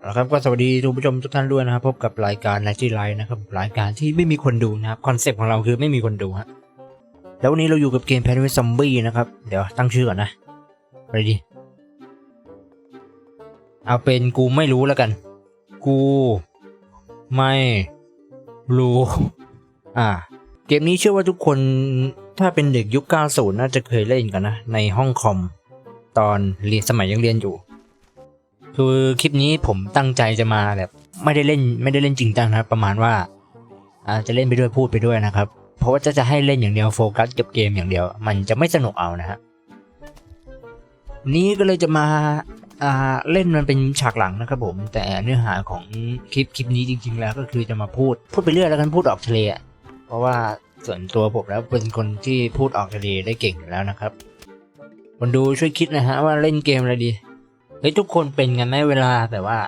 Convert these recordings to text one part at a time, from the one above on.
เอาละครับก็สวัสดีทุกผู้ชมทุกท่านด้วยนะครับ พบกับรายการไลฟ์ที่ไลน์นะครับรายการที่ไม่มีคนดูนะครับคอนเซปต์ของเราคือไม่มีคนดูฮะแล้ววันนี้เราอยู่กับเกมแพนเวิซอมบี้นะครับ เดี๋ยวตั้งชื่อก่อนนะไปดีเอาเป็นกูไม่รู้แล้วกัน กู ไม่รู้ อ่า เกมนี้เชื่อว่าทุกคนถ้าเป็นเด็กยุค 90 น่าจะเคยเล่นกันนะ ในห้องคอม ตอนเรียนสมัยยังเรียนอยู่ คือคลิปนี้ผมตั้งใจจะมาแบบไม่ได้เล่นไม่ได้เล่นจริงจังนะครับ ประมาณว่าอาจะเล่นไปด้วยพูดไปด้วยนะครับ เพราะว่าจะจะให้เล่นอย่างเดียวโฟกัสกับเกมอย่างเดียว มันจะไม่สนุกเอานะฮะนี้ก็เลยจะมาอ่าเล่นมันเป็นฉากหลังนะครับผม แต่เนื้อหาของคลิปคลิปนี้จริง ๆ แล้วก็คือจะมาพูดพูดไปเรื่อยแล้วกันพูดออกทะเลเพราะว่าส่วนตัวผมแล้วเป็นคนที่พูดออกทะเลได้เก่งอยู่แล้วนะครับคนดูช่วยคิดนะฮะว่าเล่นเกมอะไรดี เฮ้ยทุกคนเป็นกันไหมเวลาแบบว่า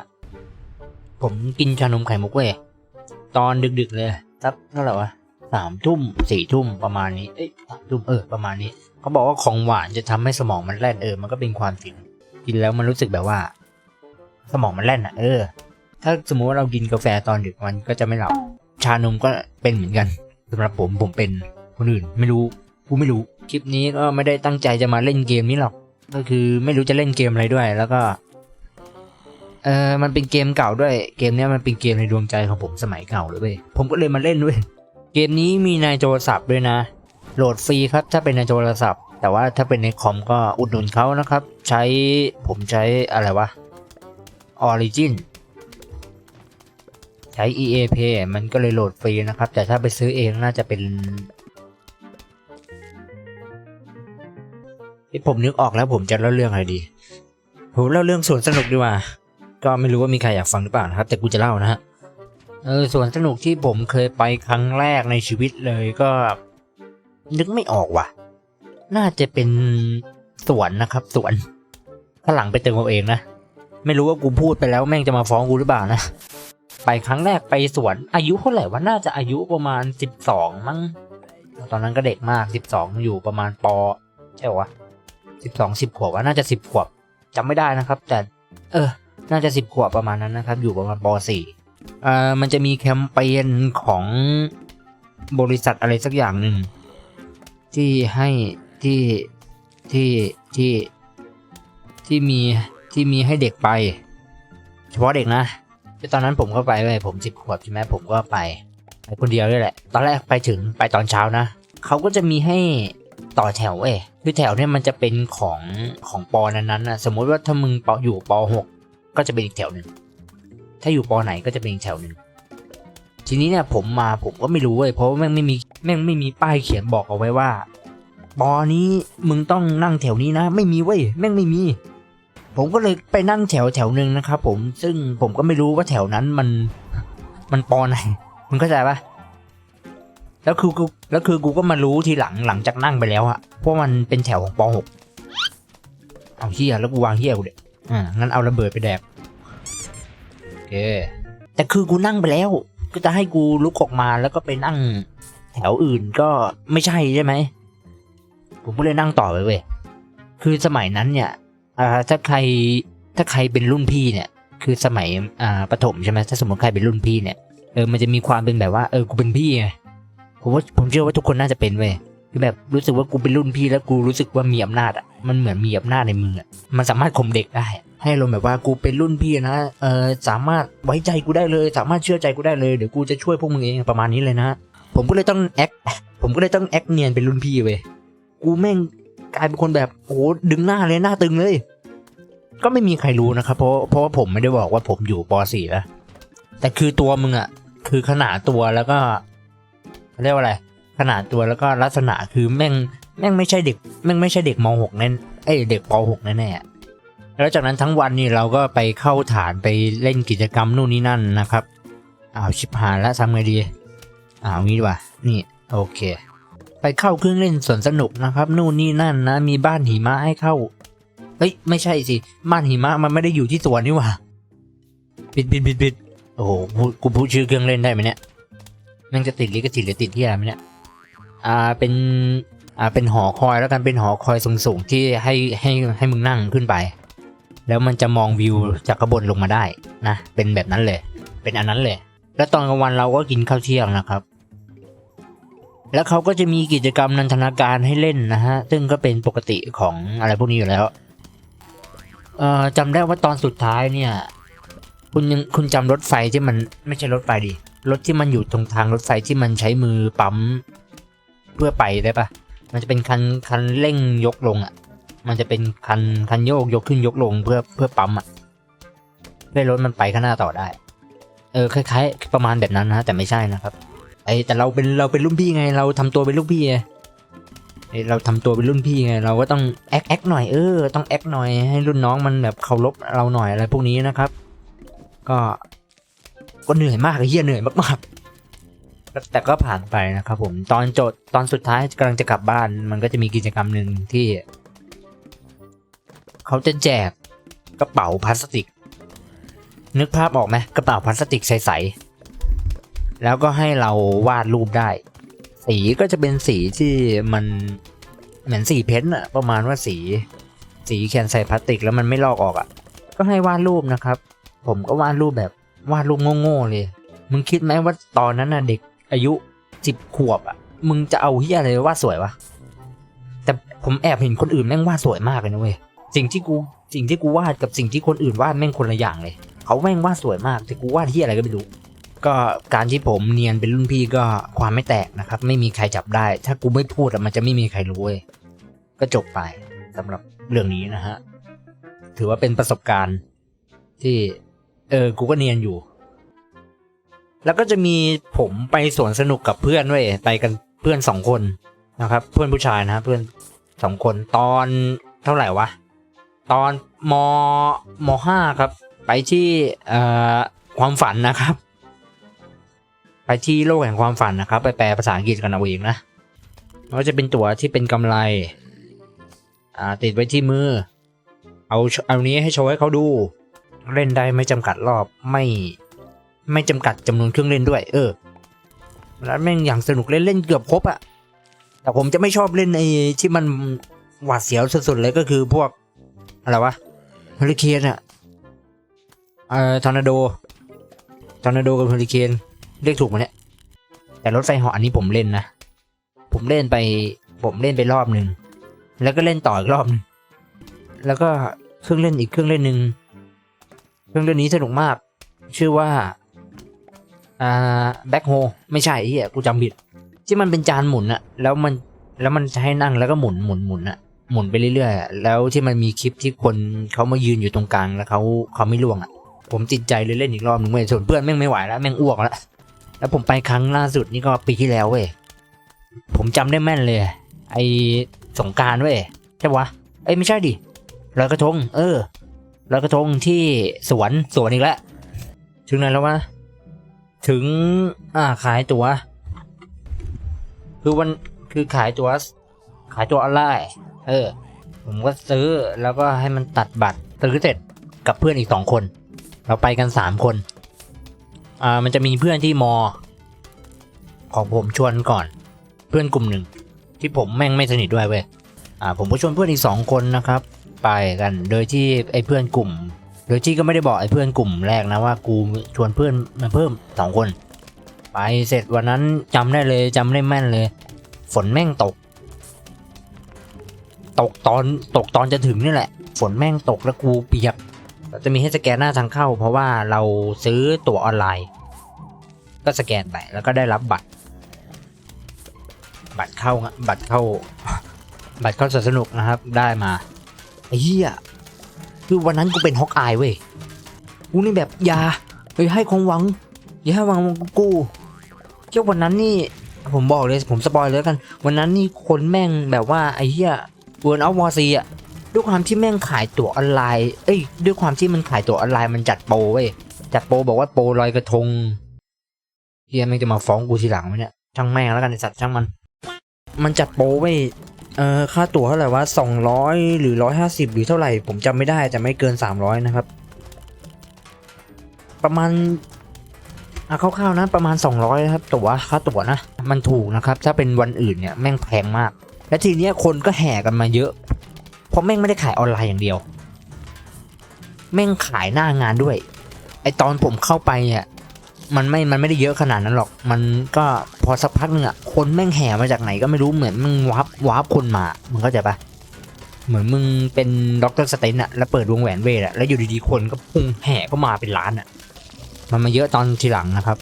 ผมกินชานมไข่มุกเว้ยตอนดึกๆเลยสักเท่าไหร่วะสามทุ่มสี่ทุ่มประมาณนี้เอ้ยสามทุ่มเออประมาณนี้เขาบอกว่าของหวานจะทำให้สมองมันแล่นเออมันก็เป็นความจริงกินแล้วมันรู้สึกแบบว่า สมองมันแล่นอะ เออ ถ้าสมมุติว่าเรากินกาแฟตอนดึกมันก็จะไม่หลับชานมก็เป็นเหมือนกันสำหรับผมผมเป็นคนอื่น ไม่รู้กูไม่รู้คลิปนี้ก็ไม่ได้ตั้งใจจะมาเล่นเกมนี้หรอก ก็คือไม่รู้จะเล่นเกมอะไรด้วย แล้วก็เออมันเป็นเกมเก่าด้วย เกมนี้มันเป็นเกมในดวงใจของผมสมัยเก่าเลยเว้ย ผมก็เลยมาเล่นด้วยเกมนี้มีในโทรศัพท์ด้วยนะ โหลดฟรีครับ ถ้าเป็นในโทรศัพท์ แต่ว่าถ้าเป็นในคอมก็อุดหนุนเขานะครับ ใช้ ผมใช้อะไรวะ Origin ใช้ EA Play มันก็เลยโหลดฟรีนะครับ แต่ถ้าไปซื้อเองน่าจะเป็น ที่ผมนึกออกแล้วผมจะเล่าเรื่องอะไรดี ผมเล่าเรื่องสวนสนุกดีกว่า ก็ไม่รู้ว่ามีใครอยากฟังหรือเปล่านะครับ แต่กูจะเล่านะฮะ เออสวนสนุกที่ผมเคยไปครั้งแรกในชีวิตเลยก็ นึกไม่ออกว่ะ น่าจะเป็นสวนนะครับ สวนข้างหลังไปเติมเอาเองนะ ไม่รู้ว่ากูพูดไปแล้วแม่งจะมาฟ้องกูหรือเปล่านะ ไปครั้งแรกไปสวน อายุเท่าไหร่วะน่าจะอายุประมาณสิบสองมั้ง ตอนนั้นก็เด็กมากสิบสองอยู่ประมาณปใช่ปะวะ สิบสองสิบขวบว่าน่าจะสิบขวบจำไม่ได้นะครับ แต่ เออ น่าจะสิบขวบประมาณนั้นนะครับ อยู่ประมาณปสี่อ่ามันจะมีแคมเปญของบริษัทอะไรสักอย่างหนึ่งที่ให้ที่ที่ที่ที่มีที่มีให้เด็กไป เฉพาะเด็กนะตอนนั้นผมก็ไปเลยผมสิบขวบใช่ไหมผมก็ไปไปคนเดียวด้วยแหละ ตอนแรกไปถึงไปตอนเช้านะเขาก็จะมีให้ ต่อแถวเว้ยคือแถวเนี่ยมันจะเป็นของของปอนั้นๆนะสมมุติว่าถ้ามึงปออยู่ปหกก็จะเป็นอีกแถวหนึ่งถ้าอยู่ปอไหนก็จะเป็นอีกแถวหนึ่งทีนี้เนี่ยผมมาผมก็ไม่รู้เว้ยเพราะว่าแม่งไม่มีแม่งไม่มีป้ายเขียนบอกเอาไว้ว่าปอนี้มึงต้องนั่งแถวนี้นะ ไม่มีเว้ยแม่งไม่มี ผมก็เลยไปนั่งแถวแถวหนึ่งนะครับผมซึ่งผมก็ไม่รู้ว่าแถวนั้นมันมันปอไหนมึงเข้าใจปะ แล้วคือกูแล้วคือกูก็มารู้ทีหลังหลังจากนั่งไปแล้วอะเพราะมันเป็นแถวของป .6 เอาเฮียแล้วกูวางเฮียกูเด็อ่างั้นเอาระเบิดไปแดกโอเคแต่คือกูนั่งไปแล้ว ก็จะให้กูลุกออกมาแล้วก็ไปนั่ง แถวอื่นก็ไม่ใช่ใช่ไหมผมก็เลยนั่งต่อไปเว้ยคือสมัยนั้นเนี่ยอ่าถ้าใครถ้าใครเป็นรุ่นพี่เนี่ย คือสมัยอ่าประถมใช่ไหมถ้าสมมติใครเป็นรุ่นพี่เนี่ยเออมันจะมีความเป็นแบบว่าเออกูเป็นพี่ไง ผมว่าผมเชื่อว่าทุกคนน่าจะเป็นเว้ยคือแบบรู้สึกว่ากูเป็นรุ่นพี่แล้วกูรู้สึกว่ามีอำนาจอะมันเหมือนมีอำนาจในมืออะมันสามารถข่มเด็กได้ ให้ลมณ์แบบว่ากูเป็นรุ่นพี่นะเออสามารถไว้ใจกูได้เลย สามารถเชื่อใจกูได้เลยเดี๋ยวกูจะช่วยพวกมึงเองประมาณนี้เลยนะ ผมก็เลยต้องแอคผมก็เลยต้องแอคเนียนเป็นรุ่นพี่เว้ยกูแม่งกลายเป็นคนแบบโอ้ดึงหน้าเลยหน้าตึงเลย ก็ไม่มีใครรู้นะครับเพราะเพราะว่าผมไม่ได้บอกว่าผมอยู่ป .4 แล้วแต่คือตัวมึงอะคือขนาดตัวแล้วก็ เรียกว่าอะไร ขนาดตัวแล้วก็ลักษณะคือแม่งแม่งไม่ใช่เด็กแม่งไม่ใช่เด็กม .6 แน่เอ้ยเด็กป .6 แน่ๆแล้วจากนั้นทั้งวันนี่เราก็ไปเข้าฐานไปเล่นกิจกรรมนู่นนี่นั่นนะครับอ้าวชิบหายแล้วทำไงดีอ้าวงี้ดีกว่านี่โอเค ไปเข้าเครื่องเล่นสวนสนุกนะครับ นู่นนี่นั่นนะ มีบ้านหิมะให้เข้าเฮ้ยไม่ใช่สิบ้านหิมะมันไม่ได้อยู่ที่สวนนี่หว่าปิดปิดปิดปิดโอ้โหกูพูดชื่อเครื่องเล่นได้ไหมเนี่ย แม่งจะติดลิขสิทธิ์หรือติดที่อะไรไหมเนี่ยอ่าเป็นอ่าเป็นหอคอยแล้วกันเป็นหอคอยสูงๆที่ให้ให้ให้มึงนั่งขึ้นไป แล้วมันจะมองวิวจากข้างบนลงมาได้นะเป็นแบบนั้นเลย เป็นอันนั้นเลย แล้วตอนกลางวันเราก็กินข้าวเที่ยงนะครับ แล้วเขาก็จะมีกิจกรรมนันทนาการให้เล่นนะฮะซึ่งก็เป็นปกติของอะไรพวกนี้อยู่แล้วเอ่อจำได้ว่าตอนสุดท้ายเนี่ย คุณยังคุณจำรถไฟที่มันไม่ใช่รถไฟดิ รถที่มันอยู่ตรงทางรถไฟที่มันใช้มือปั๊มเพื่อไปได้ปะมันจะเป็นคันคันเร่งยกลงอะ มันจะเป็นคันคันโยกยกขึ้นยกลงเพื่อเพื่อปั๊มอะเพื่อรถมันไปข้างหน้าต่อได้ เออคล้ายๆ ประมาณแบบนั้นนะแต่ไม่ใช่นะครับ ไอแต่เราเป็นเราเป็นรุ่นพี่ไง เราทำตัวเป็นรุ่นพี่ไงไอเราทำตัวเป็นรุ่นพี่ไงเราก็ต้องแอคแอคหน่อยเออต้องแอคหน่อยให้รุ่นน้องมันแบบเคารพเราหน่อยอะไรพวกนี้นะครับ ก็ ก็เหนื่อยมากเฮียเหนื่อยมากๆ แต่ก็ผ่านไปนะครับผมตอนจดตอนสุดท้ายกำลังจะกลับบ้าน มันก็จะมีกิจกรรมหนึ่งที่ เขาจะแจกกระเป๋าพลาสติก นึกภาพออกไหมกระเป๋าพลาสติกใสๆแล้วก็ให้เราวาดรูปได้ สีก็จะเป็นสีที่มันเหมือนสีเพ้นท์อะประมาณว่าสี สีแคนใส่พลาสติกแล้วมันไม่ลอกออกอะก็ให้วาดรูปนะครับ ผมก็วาดรูปแบบ วาดรูปโง่ๆเลย มึงคิดไหมว่าตอนนั้นน่ะเด็กอายุสิบขวบอะ มึงจะเอาเฮียอะไรวาดสวยวะ แต่ผมแอบเห็นคนอื่นแม่งวาดสวยมากเลยนะเว้ย สิ่งที่กูสิ่งที่กูวาดกับสิ่งที่คนอื่นวาดแม่งคนละอย่างเลย เขาแม่งวาดสวยมาก แต่กูวาดเฮียอะไรก็ไม่รู้ ก็การที่ผมเนียนเป็นรุ่นพี่ก็ความไม่แตกนะครับ ไม่มีใครจับได้ ถ้ากูไม่พูดอะมันจะไม่มีใครรู้เว้ย ก็จบไปสำหรับเรื่องนี้นะฮะ ถือว่าเป็นประสบการณ์ที่ เออ กูก็เนียนอยู่ แล้วก็จะมีผมไปสวนสนุกกับเพื่อนด้วยไปกันเพื่อนสองคนนะครับ เพื่อนผู้ชายนะเพื่อนสองคนตอนเท่าไหร่วะ ตอนมมห้าครับ ไปที่เอ่อความฝันนะครับ ไปที่โลกแห่งความฝันนะครับ ไปแปลภาษาอังกฤษกันเอาเองนะก็จะเป็นตั๋วที่เป็นกำไร อ่าติดไว้ที่มือ เอาเอานี้ให้โชว์ให้เขาดู เล่นได้ไม่จำกัดรอบไม่ไม่จำกัดจำนวนเครื่องเล่นด้วย เออ แล้วแม่งอย่างสนุกเล่นเล่นเกือบครบอะแต่ผมจะไม่ชอบเล่นไอ้ที่มันหวาดเสียวสุดๆเลยก็คือพวกอะไรวะเฮอริเคนอะเอ่อทอร์นาโดทอร์นาโดกับเฮอริเคนเรียกถูกไหมเนี่ยแต่รถไฟเหาะอันนี้ผมเล่นนะผมเล่นไป ผมเล่นไปรอบหนึ่งแล้วก็เล่นต่ออีกรอบหนึงแล้วก็เครื่องเล่นอีกเครื่องเล่นหนึ่ง เครื่องเล่นนี้สนุกมาก ชื่อว่าอ่าแบ็คโฮไม่ใช่ไอ้เฮียกูจำผิด ที่มันเป็นจานหมุนอะแล้วมันแล้วมันให้นั่งแล้วก็หมุนหมุนหมุนอะหมุนไปเรื่อยๆ แล้วที่มันมีคลิปที่คนเขามายืนอยู่ตรงกลางแล้วเขาเขาไม่ล่วงอะผมติดใจเลยเล่นอีกรอบหนึงเว้ยส่วนเพื่อนแม่งไม่ไหวแล้วแม่งอ้วกแล้ว แล้วผมไปครั้งล่าสุดนี่ก็ปีที่แล้วเว้ย ผมจำได้แม่นเลย ไอสงกรารเว้ยใช่ปะวะเอ้ยไม่ใช่ดิลอยกระทง เออ ลอยกระทงที่สวนสวนอีกแล้ว ถึงไหนแล้ววะ ถึง อ่า ขายตัว๋ว คือวัน คือขายตัว๋ว ขายตัวออนไลน์ เออ ผมก็ซื้อ แล้วก็ให้มันตัดบัตร ซื้อเสร็จกับเพื่อนอีกสองคน เราไปกันสามคน อ่า มันจะมีเพื่อนที่มอ ของผมชวนก่อน เพื่อนกลุ่มหนึ่ง ที่ผมแม่งไม่สนิทด้วยเว้ย อ่า ผมก็ชวนเพื่อนอีกสองคนนะครับ ไปกัน โดยที่ไอ้เพื่อนกลุ่ม โดยที่ก็ไม่ได้บอกไอ้เพื่อนกลุ่มแรกนะว่ากูชวนเพื่อนมาเพิ่มสองคน ไปเสร็จวันนั้นจำได้เลยจำได้แม่นเลย ฝนแม่งตก ตกตอนตกตอนจะถึงนี่แหละ ฝนแม่งตกแล้วกูเปียกจะมีให้สแกนหน้าทางเข้า เพราะว่าเราซื้อตั๋วออนไลน์ ก็สแกนไปแล้วก็ได้รับบัตร บัตรเข้าบัตรเข้า บัตรเข้าสนุกนะครับได้มา ไอ้เหี้ยคือวันนั้นกูเป็นฮอกอายเว้ยกูนี่แบบอยาเฮ้ยให้ความหวังอย่าให้หวังกูเจ้าวันนั้นนี่ผมบอกเลยผมสปอยเลยกัน วันนั้นนี่คนแม่งแบบว่าไอ้เหี้ยเวิร์นออฟวอร์ซีอะด้วยความที่แม่งขายตั๋วออนไลน์ เอ้ย ด้วยความที่มันขายตั๋วออนไลน์มันจัดโปรเว้ย จัดโปรบอกว่าโปรลอยกระทงเฮียแม่งจะมาฟ้องกูทีหลังไหมเนี่ย ช่างแม่งแล้วกันไอสัตว์ช่างมัน มันจัดโปรเว้ย เออค่าตั๋วเท่าไหร่วะสองร้อยหรือร้อยห้าสิบหรือเท่าไหร่ ผมจำไม่ได้แต่ไม่เกินสามร้อยนะครับ ประมาณอะคร่าวๆนะประมาณสองร้อยนะครับตั๋วค่าตั๋วนะ มันถูกนะครับ ถ้าเป็นวันอื่นเนี่ยแม่งแพงมาก และทีเนี้ยคนก็แห่กันมาเยอะ เพราะแม่งไม่ได้ขายออนไลน์อย่างเดียว แม่งขายหน้างานด้วย ไอตอนผมเข้าไปเนี่ย มันไม่ มันไม่ได้เยอะขนาดนั้นหรอก มันก็พอสักพักหนึ่งอะคนแม่งแห่มาจากไหนก็ไม่รู้เหมือนมึงวาร์ปวาร์ปคนมามึงเข้าใจปะเหมือนมึงเป็นด็อกเตอร์สเตนอะแล้วเปิดวงแหวนเวทอะแล้วอยู่ดีๆคนก็พุ่งแห่ก็มาเป็นล้านอะมันมาเยอะตอนทีหลังนะครับ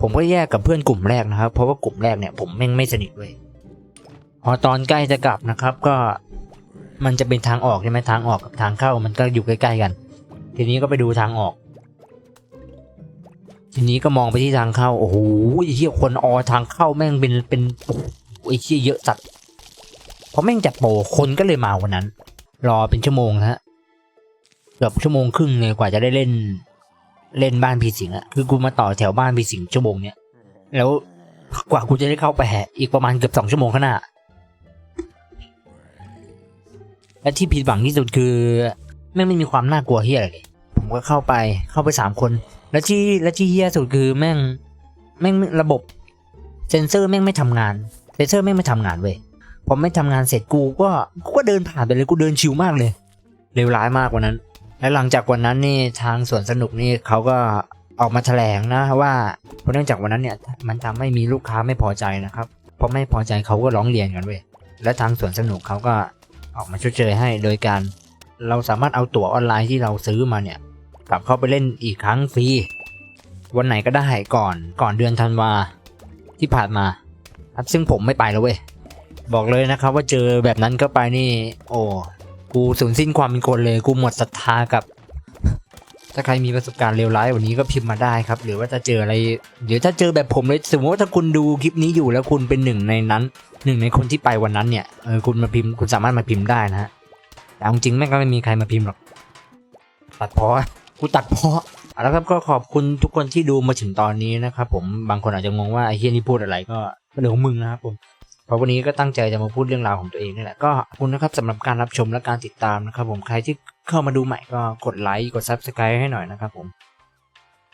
ผมก็แยกกับเพื่อนกลุ่มแรกนะครับ เพราะว่ากลุ่มแรกเนี่ยผมแม่งไม่สนิทเลยพอตอนใกล้จะกลับนะครับ ก็มันจะเป็นทางออกใช่ไหมทางออกกับทางเข้ามันก็อยู่ใกล้ๆกัน ทีนี้ก็ไปดูทางออก ทีนี้ก็มองไปที่ทางเข้า โอ้โหไอ้เหี้ยคนออทางเข้าแม่งเป็นเป็นไอ้เหี้ยเยอะสัตว์เพราะแม่งจัดโปรคนก็เลยมาวันนั้น รอเป็นชั่วโมงนะฮะเกือบชั่วโมงครึ่งเลยกว่าจะได้เล่น เล่นบ้านพีสิงอะคือกูมาต่อแถวบ้านพีสิงชั่วโมงเนี้ยแล้วกว่ากูจะได้เข้าไปแหอีกประมาณเกือบสองชั่วโมงข้างหน้าและที่ผิดหวังที่สุดคือแม่งไม่มีความน่ากลัวเฮียอะไรเลย ก็เข้าไปเข้าไปสามคน แล้วที่และที่เฮียสุดคือแม่งแม่งระบบเซนเซอร์แม่งไม่ทำงานเซนเซอร์แม่งไม่ทำงานเว้ยพอไม่ทำงานเสร็จกูก็กูก็เดินผ่านไปเลยกูเดินชิวมากเลยเลวร้ายมากกว่านั้น และหลังจากวันนั้นนี่ทางสวนสนุกนี่เขาก็ออกมาแถลงนะว่าเพราะเนื่องจากวันนั้นเนี่ยมันทำให้มีลูกค้าไม่พอใจนะครับพอไม่พอใจเขาก็ร้องเรียนกันเว้ยและทางสวนสนุกเขาก็ออกมาชดเชยให้โดยการเราสามารถเอาตั๋วออนไลน์ที่เราซื้อมาเนี่ย กลับเข้าไปเล่นอีกครั้งฟรีวันไหนก็ได้ก่อนก่อนเดือนธันวาที่ผ่านมาครับซึ่งผมไม่ไปแล้วเว้ยบอกเลยนะครับว่าเจอแบบนั้นก็ไปนี่ โอ้กูสูญสิ้นความเป็นคนเลยกูหมดศรัทธากับ ถ้าใครมีประสบการณ์เลวร้ายวันนี้ก็พิมพ์มาได้ครับ หรือว่าจะเจออะไรหรือถ้าเจอแบบผมเลยสมมติว่าถ้าคุณดูคลิปนี้อยู่แล้วคุณเป็นหนึ่งในนั้นหนึ่งในคนที่ไปวันนั้นเนี่ยเออคุณมาพิมพ์คุณสามารถมาพิมพ์ได้นะฮะแต่เอาจริงๆแม่งก็ไม่มีใครมาพิมพ์หรอกตัดเพาะ กูตัดเพาะเอาละครับก็ขอบคุณทุกคนที่ดูมาถึงตอนนี้นะครับผมบางคนอาจจะงงว่าไอ้เฮียนี่พูดอะไรก็เรื่องของมึงนะครับผมเพราะวันนี้ก็ตั้งใจจะมาพูดเรื่องราวของตัวเองนี่แหละก็ขอบคุณนะครับสำหรับการรับชมและการติดตามนะครับผมใครที่เข้ามาดูใหม่ก็กดไลค์กด subscribe ให้หน่อยนะครับผม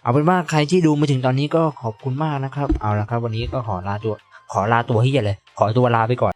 เอาเป็นว่าใครที่ดูมาถึงตอนนี้ก็ขอบคุณมากนะครับ เอาละครับ วันนี้ก็ขอลาตัว ขอลาตัวเฮียเลย ขอตัวลาไปก่อน